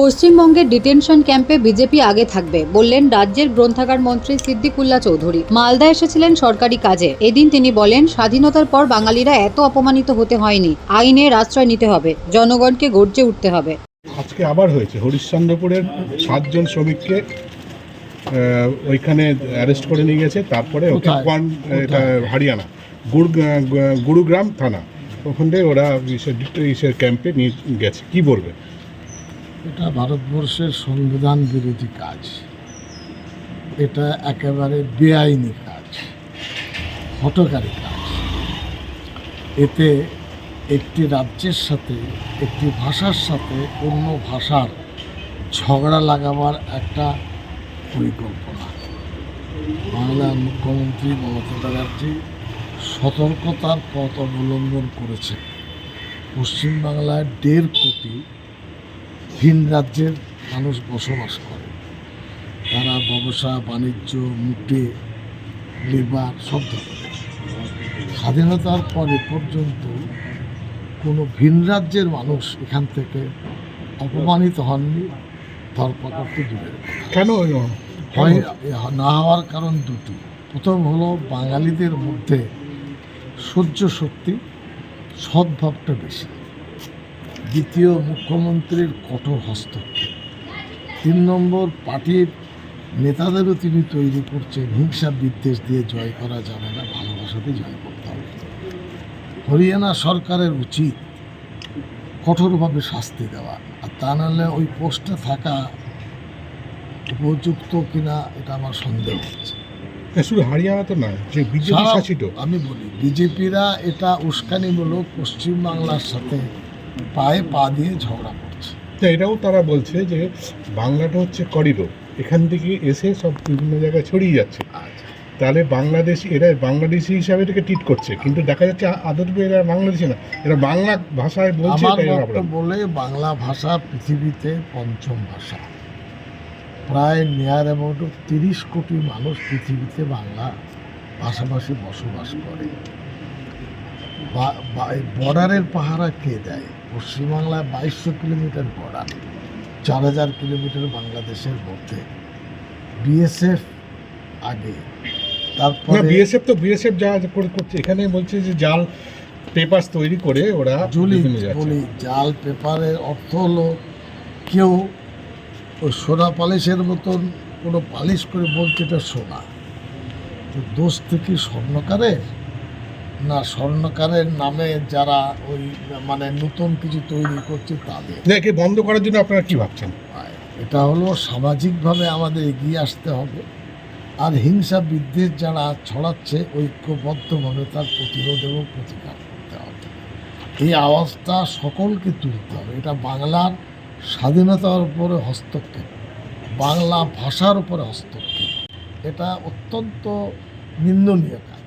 পশ্চিমবঙ্গের ডিটেনশন ক্যাম্পে বিজেপি আগে থাকবে বললেন রাজ্যের গ্রন্থাগার মন্ত্রী সিদ্দিকুল্লা চৌধুরী। মালদা এসেছিলেন সরকারি কাজে। এদিন তিনি বলেন স্বাধীনতার পর বাঙালিরা এত অপমানিত হতে হয়নি। আইনের আশ্রয় নিতে হবে জনগণকে গর্জে উঠতে হবে। আজকে আবার হয়েছে। হরিশ্চন্দ্রপুরের সাতজন শ্রমিককে ওইখানে অ্যারেস্ট করে নিয়ে গেছে। তারপরে ওকে এটা হরিয়ানা। গুরু গুরুগ্রাম থানা। ওখান থেকে ওরা ক্যাম্পে নিয়ে গেছে। কি বলবে? এটা ভারতবর্ষের সংবিধান বিরোধী কাজ। এটা একেবারে বেআইনি কাজ হটকারী কাজ। এতে একটি রাজ্যের সাথে, একটি ভাষার সাথে অন্য ভাষার ঝগড়া লাগাবার একটা পরিকল্পনা। বাংলার মুখ্যমন্ত্রী মমতা ব্যানার্জি সতর্কতার পথ অবলম্বন করেছে পশ্চিমবাংলায় দেড় কোটি ভিন রাজ্যের মানুষ বসবাস করে। তারা ব্যবসা বাণিজ্য মুটে লেবার সব ধরনের। স্বাধীনতার পরে পর্যন্ত কোনো ভিন রাজ্যের মানুষ এখান থেকে অপমানিত হননি ধরপাকড় তো দূরের কেন হয় না হওয়ার কারণ দুটি। প্রথম হলো বাঙালিদের মধ্যে সহ্য শক্তি সদ্ভাবটা বেশি। দ্বিতীয় মুখ্যমন্ত্রীর কঠোর হস্তক্ষেপ। তিন নম্বর পার্টির নেতাদেরও তিনি তৈরি করছেন হিংসা বিদ্বেষ দিয়ে জয় করা যাবে না ভালোবাসাতে জয় করতে হবে। হরিয়ানা সরকারের উচিত কঠোরভাবে শাস্তি দেওয়া আর তা নাহলে ওই পোস্টে থাকা উপযুক্ত কিনা এটা আমার সন্দেহ হচ্ছে। শুধু নয় যে বিজেপি শাসিত। আমি বলি বিজেপিরা এটা উস্কানিমূলক পশ্চিমবাংলার সাথে পায়ে পা দিয়ে ঝগড়া করছে। তো এটাও তারা বলছে যে বাংলাটা হচ্ছে করিডোর এখান থেকে এসে সব বিভিন্ন জায়গায় ছড়িয়ে যাচ্ছে। তাহলে বাংলাদেশ এরা বাংলাদেশি হিসাবে এটাকে ট্রিট করছে। কিন্তু দেখা যাচ্ছে আ- এরা বাংলাদেশি না। এরা বাংলা ভাষায় বলছে বলে। বাংলা ভাষা পৃথিবীতে পঞ্চম ভাষা। প্রায় নিয়ার অ্যাবাউট তিরিশ কোটি মানুষ পৃথিবীতে বাংলা ভাষাভাষী বসবাস করে। বর্ডারের পাহারা কে দেয়? পশ্চিমবাংলায় বাইশশো কিলোমিটার বর্ডার চার হাজার কিলোমিটার বাংলাদেশের মধ্যে। বিএসএফ আগে তারপরে বিএসএফ তো বিএসএফ যা করে করছে এখানে বলছে যে জাল পেপার তৈরি করে ওরা জুলি বলি জাল পেপারের অর্থ হলো কেউ ওই সোনা পালিশের মতন কোনো পালিশ করে বলছে এটা সোনা। তো দোষ থেকে স্বর্ণকারের? না স্বর্ণকারের নামে যারা ওই মানে নতুন কিছু তৈরি করছে তাদের। একে বন্ধ করার জন্য আপনারা কি ভাবছেন? এটা হলো সামাজিকভাবে আমাদের এগিয়ে আসতে হবে। আর হিংসা বিদ্বেষ যারা ছড়াচ্ছে ঐক্যবদ্ধভাবে তার প্রতিরোধ এবং প্রতিকার করতে হবে। এই আওয়াজটা সকলকে তুলতে হবে। এটা বাংলার স্বাধীনতার উপরে হস্তক্ষেপ বাংলা ভাষার উপরে হস্তক্ষেপ। এটা অত্যন্ত নিন্দনীয় কাজ।